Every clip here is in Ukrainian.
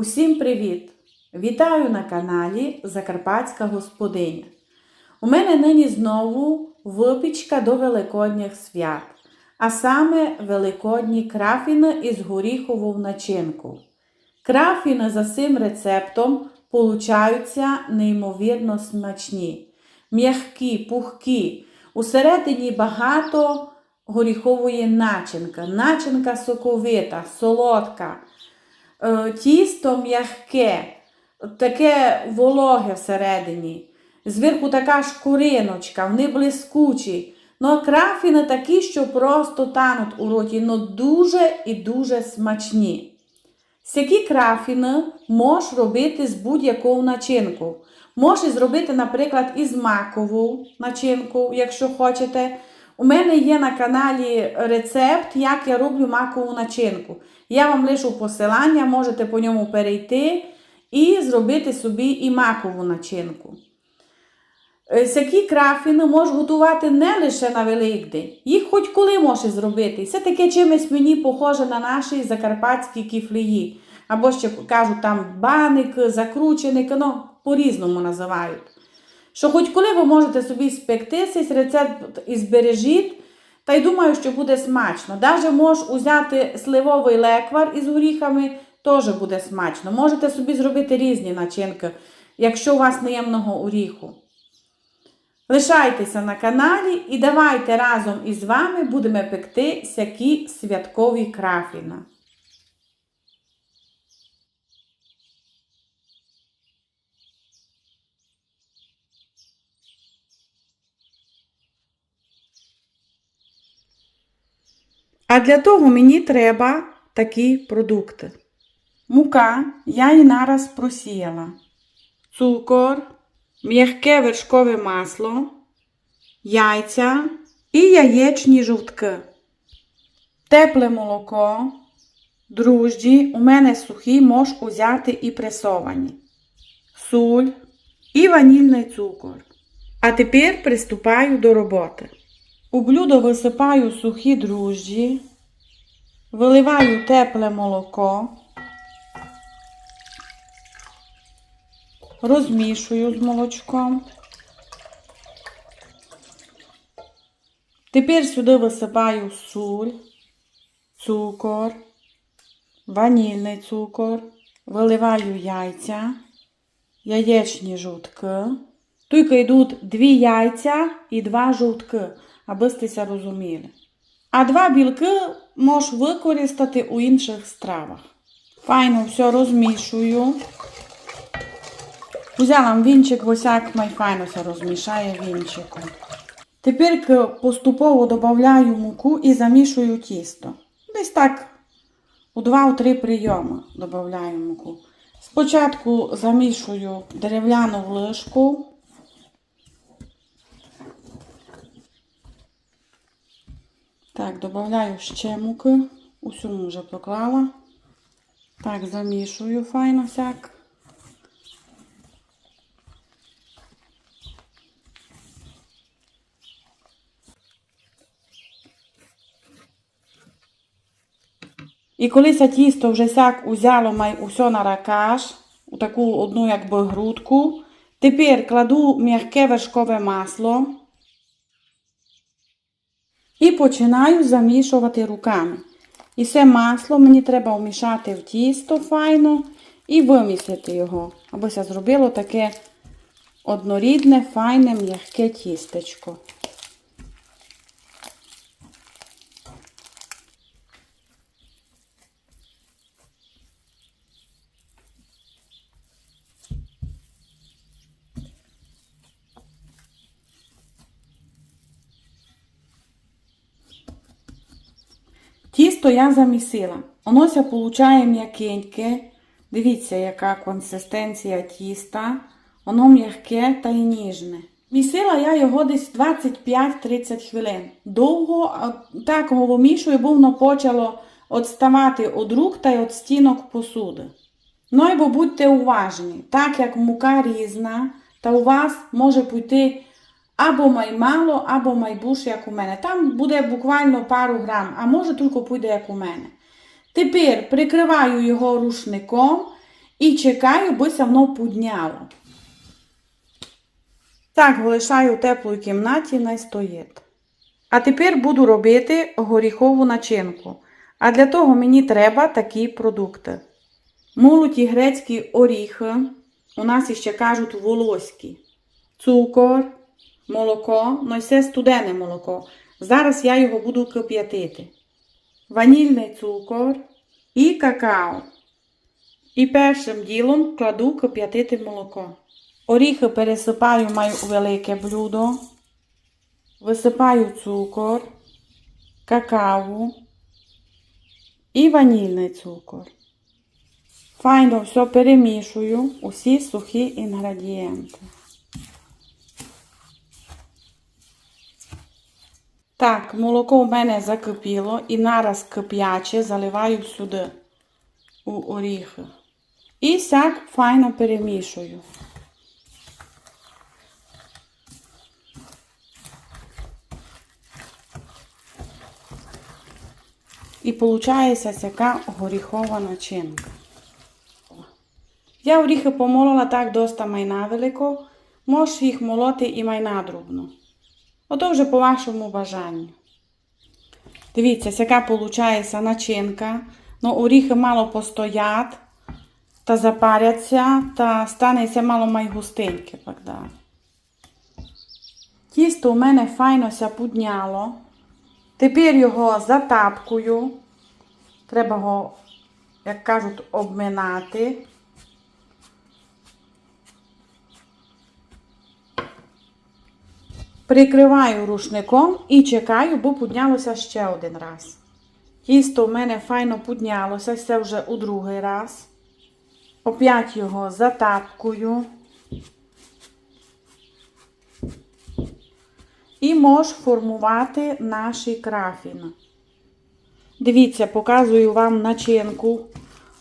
Усім привіт! Вітаю на каналі Закарпатська Господиня. У мене нині знову випічка до Великодніх свят, а саме великодні крафіни із горіхову начинку. Крафіни за цим рецептом получаються неймовірно смачні, м'які, пухкі. Усередині багато горіхової начинка, начинка соковита, солодка. Е, Тісто м'яке, таке вологе всередині. Зверху така шкуриночка, вони блискучі. Ну, крафіни такі, що просто тануть у роті, ну дуже і дуже смачні. Сякі крафіни можеш робити з будь-яку начинку. Можеш зробити, наприклад, із макову начинку, якщо хочете. У мене є на каналі рецепт, як я роблю макову начинку. Я вам лишу посилання, можете по ньому перейти і зробити собі і макову начинку. Е, Сякі крафіни можеш готувати не лише на Великдень, їх хоч коли можеш зробити. Це таке чимось мені похоже на наші закарпатські кіфлії. Або ще кажуть там баник, закрученик, ну, по-різному називають. Що хоч коли ви можете собі спекти цей рецепт і збережіть, та й думаю, що буде смачно. Навіть можеш взяти сливовий леквар із горіхами, теж буде смачно. Можете собі зробити різні начинки, якщо у вас не є много оріху. Лишайтеся на каналі і давайте разом із вами будемо пекти сякі святкові крафіна. А для того мені треба такі продукти. Мука я її нараз просіяла. Цукор, м'яке вершкове масло, яйця і яєчні жовтки. Тепле молоко, дружджі у мене сухі можеш узяти і пресовані. Суль і ванільний цукор. А тепер приступаю до роботи. У блюдо висипаю сухі дружджі, виливаю тепле молоко, розмішую з молочком. Тепер сюди висипаю суль, цукор, ванільний цукор, виливаю яйця, яєчні жовтки. Тільки йдуть дві яйця і два жовтки, аби стеся розуміли. А два білки можеш використати у інших стравах. Файно все розмішую. Взяла вінчик, госяк май файно все розмішає вінчиком. Тепер поступово додаю муку і замішую тісто. Десь так у 2-3 прийоми додаю муку. Спочатку замішую дерев'яну лишку. Так, додаю ще муки. Усю вже поклала. Так, замішую файно всяк. І коли це тісто вже сяк узяло май усе на ракаш, у таку одну якби грудку, тепер кладу м'яке вершкове масло і починаю замішувати руками. І це масло мені треба вмішати в тісто файно і вимісити його, аби це зробило таке однорідне, файне, м'яке тістечко. Тісто я замісила. Вонося получає м'якеньке. Дивіться, яка консистенція тіста. Воно м'яке та й ніжне. Місила я його десь 25-30 хвилин. Довго так його вимішую, бо воно почало відставати від рук та й від стінок посуди. Ну і будьте уважні, так як мука різна, та у вас може піти або маймало, або майбуш, як у мене. Там буде буквально пару грам, а може тільки піде, як у мене. Тепер прикриваю його рушником І чекаю, бися воно підняло. Так, залишаю в теплій кімнаті, не стоїть. А тепер буду робити горіхову начинку. А для того мені треба такі продукти. Молоті грецькі оріхи, у нас іще кажуть волоські, цукор, молоко, ну все студене молоко. Зараз я його буду кип'ятити. Ванільний цукор і какао. І першим ділом кладу кип'ятити молоко. Оріхи пересипаю маю велике блюдо. Висипаю цукор, какао і ванільний цукор. Файно все перемішую, усі сухі інгредієнти. Так, молоко в мене закипіло і нараз кип'яче заливаю сюди у оріхи. І сяк файно перемішую. І виходить така горіхова начинка. Я оріхи помолола так доста майна велико, можеш їх молоти і майна дрібно. Ото вже по вашому бажанню. Дивіться, яка виходить начинка. Ну, оріхи мало постоять та запаряться, та станеться мало май густеньке. Так. Тісто у мене файно ся. Тепер його затапкую. Треба його, як кажуть, обминати. Прикриваю рушником і чекаю, бо піднялося ще один раз. Тісто в мене файно піднялося, це вже у другий раз. Опять його затапкую. І можу формувати наші крафіни. Дивіться, показую вам начинку.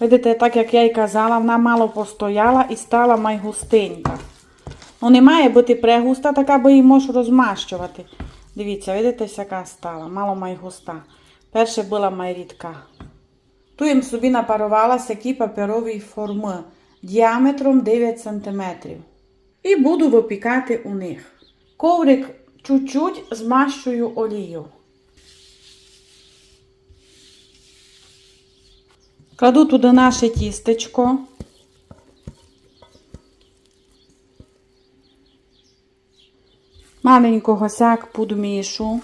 Видите, так як я й казала, вона мало постояла і стала майгустенька. Ну, не має бути прегуста, така бо її можеш розмащувати. Дивіться, видите, яка стала, мало майгуста. Перше була майрідка. Ту їм собі напарувалася такі паперові форми діаметром 9 см. І буду випікати у них. Коврик чуть-чуть змащую олію. Кладу туди наше тістечко. Маленького сяк подмішу.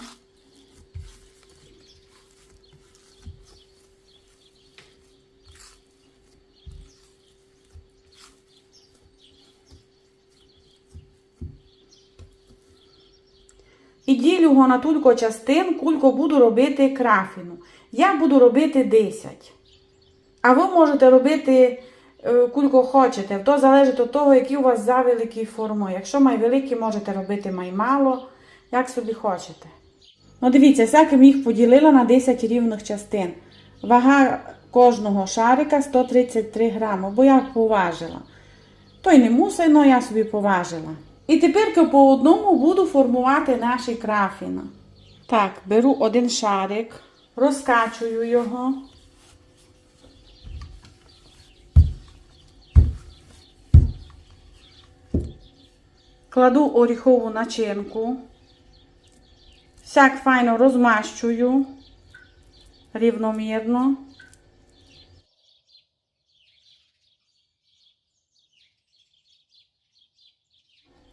І ділю його на тільки частин, кулько буду робити крафіну. Я буду робити 10. А ви можете робити е, кулько хочете. То залежить від того, які у вас завеликі форми. Якщо май великі, можете робити май мало, як собі хочете. Ну, дивіться, всяким їх поділила на 10 рівних частин. Вага кожного шарика 133 грами, бо я поважила. То й не мусить, я собі поважила. І тепер по одному буду формувати наші крафіни. Так, беру один шарик, розкачую його. Кладу оріхову начинку. Всяк файно розмащую рівномірно.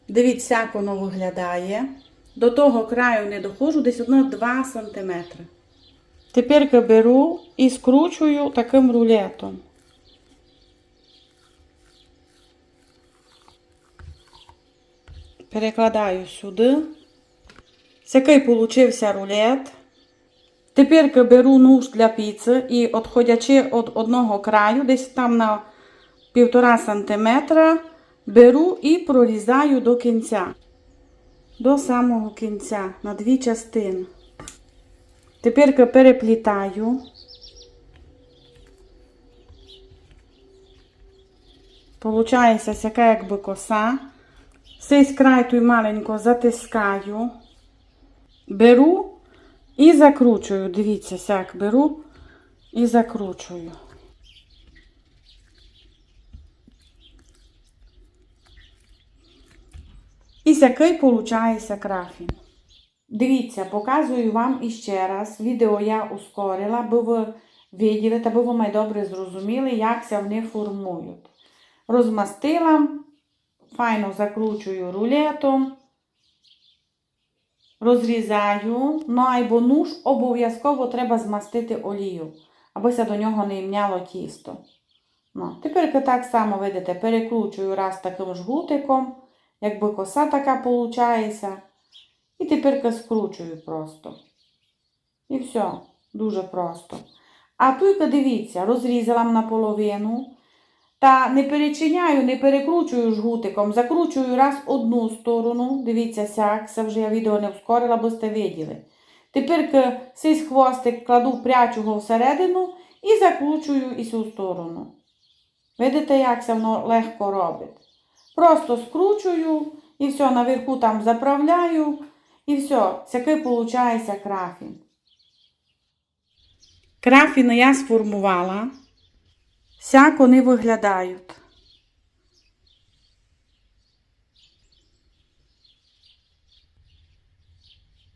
Дивіться, як воно виглядає. До того краю не доходжу, десь одно 2 см. Тепер беру і скручую таким рулетом. Перекладаю сюди. Такий получився рулет. Тепер беру нож для піци і, відходячи від одного краю, десь там на 1,5 см, беру і прорізаю до кінця. До самого кінця, на дві частини. Тепер переплітаю. Получається така якби коса. Цей край той маленько затискаю, беру і закручую. Дивіться, сяк беру і закручую. І сякий получається крафін. Дивіться, показую вам іще раз. Відео я ускорила, бо ви виділи та бо ви мене добре зрозуміли, як ся вони формують. Розмастила файно закручую рулетом, розрізаю, ну або нуш обов'язково треба змастити олію, абося до нього не імняло тісто. Ну, тепер так само, видите, перекручую раз таким жгутиком, якби коса така виходить. І тепер скручую просто. І все, дуже просто. А тут, дивіться, розрізала наполовину. Та не перечиняю, не перекручую жгутиком, закручую раз одну сторону. Дивіться, сяк, це вже я відео не вскорила, бо сте виділи. Тепер цей хвостик кладу прячого всередину і закручую і цю сторону. Видите, як це воно легко робить? Просто скручую і все, наверху там заправляю. І все, такий виходить крафін. Крафіни я сформувала. Сяк вони виглядають.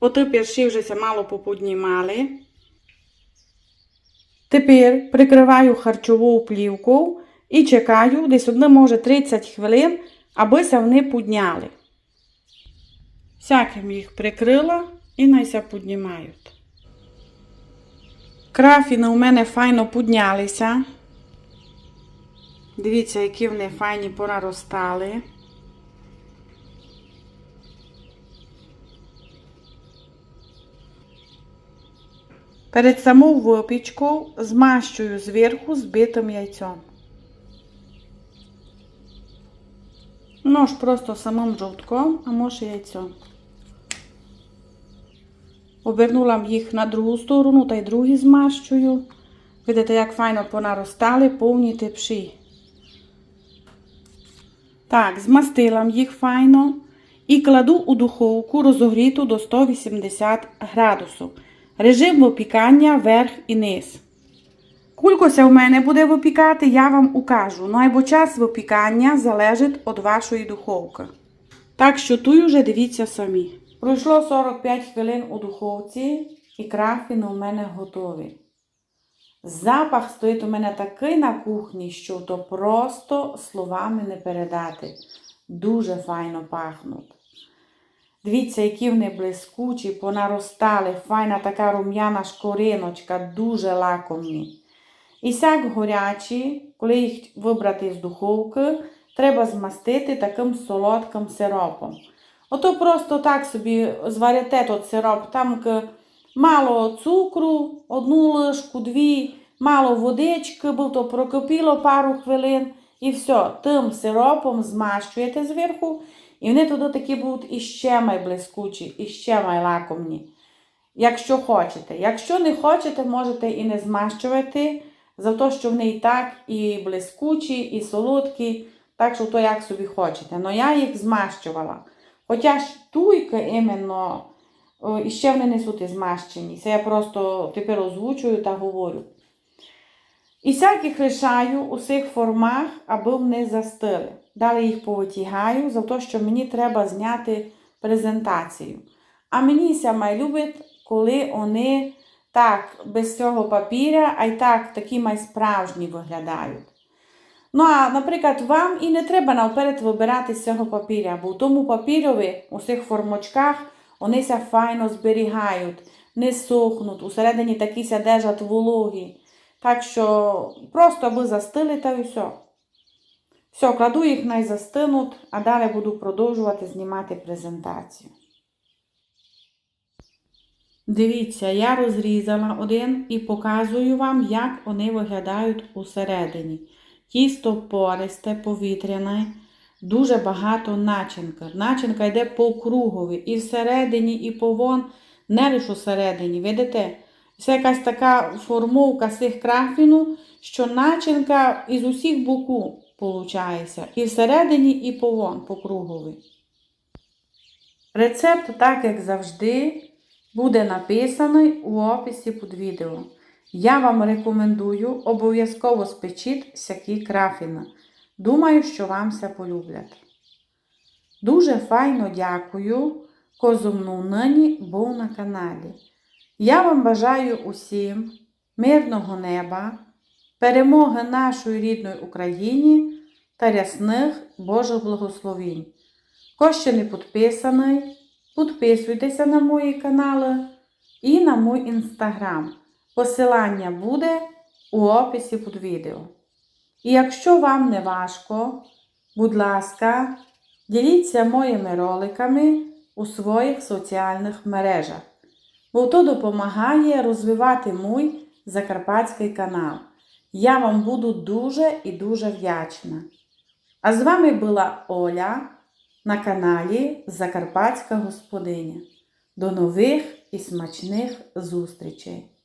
Ото перші вже мало поподнімали. Тепер прикриваю харчову плівку і чекаю десь одне, може 30 хвилин, аби вони підняли. Всяким їх прикрила і найся піднімають. Крафіни у мене файно піднялися. Дивіться, які вони файні пораростали. Перед саму випічку змащую зверху збитим яйцем. Ну ж просто самим жовтком, а може яйцем. Обернула їх на другу сторону та й другі змащую. Видите, як файно понаростали повні тепші. Так, змастила їх файно і кладу у духовку розогріту до 180 градусів. Режим випікання верх і низ. Кулькося в мене буде випікати, я вам укажу. Ну або час випікання залежить від вашої духовки. Так що тут вже дивіться самі. Пройшло 45 хвилин у духовці і крафіни у мене готові. Запах стоїть у мене такий на кухні, що то просто словами не передати. Дуже файно пахнуть. Дивіться, які вони блискучі, понаростали, файна така рум'яна шкориночка, дуже лакомі. І сяк горячі, коли їх вибрати з духовки, треба змастити таким солодким сиропом. Ото просто так собі зварите той сироп, там мало цукру, одну лишку, дві, мало водички, бо то прокипіло пару хвилин. І все, тим сиропом змащуєте зверху, і вони туди такі будуть іще май іще май лакомні. Якщо хочете. Якщо не хочете, можете і не змащувати, за те, що вони і так і блискучі, і солодкі, так що то як собі хочете. Но я їх змащувала. Хоча ж туйки іменно о, іще вони несуть змащені. Це я просто тепер озвучую та говорю. І всяких лишаю у цих формах, аби вони застили. Далі їх повитягаю, за те, що мені треба зняти презентацію. А мені саме любить, коли вони так, без цього папіря, а й так такі май справжні виглядають. Ну, а, наприклад, вам і не треба наперед вибирати з цього папіря, бо в тому папірові у цих формочках вони ся файно зберігають, не сохнуть, усередині такі ся держать вологі. Так що просто аби застили та і все. Все, кладу їх най застинуть, а далі буду продовжувати знімати презентацію. Дивіться, я розрізала один і показую вам, як вони виглядають усередині. Тісто пористе, повітряне, дуже багато начинка. Начинка йде по кругові і всередині, і повон, не лише усередині. Видите? Це якась така формовка цих крафіну, що начинка із усіх боку виходить. І всередині, і повон по кругові. Рецепт, так як завжди, буде написаний у описі під відео. Я вам рекомендую обов'язково спечіть сякі крафіни. Думаю, що вам все полюблять. Дуже файно дякую, козу мною нині був на каналі. Я вам бажаю усім мирного неба, перемоги нашої рідної Україні та рясних Божих благословінь. Хто ще не підписаний, підписуйтеся на мої канали і на мій інстаграм. Посилання буде у описі під відео. І якщо вам не важко, будь ласка, діліться моїми роликами у своїх соціальних мережах, бо то допомагає розвивати мій закарпатський канал. Я вам буду дуже і дуже вдячна. А з вами була Оля на каналі Закарпатська Господиня. До нових і смачних зустрічей!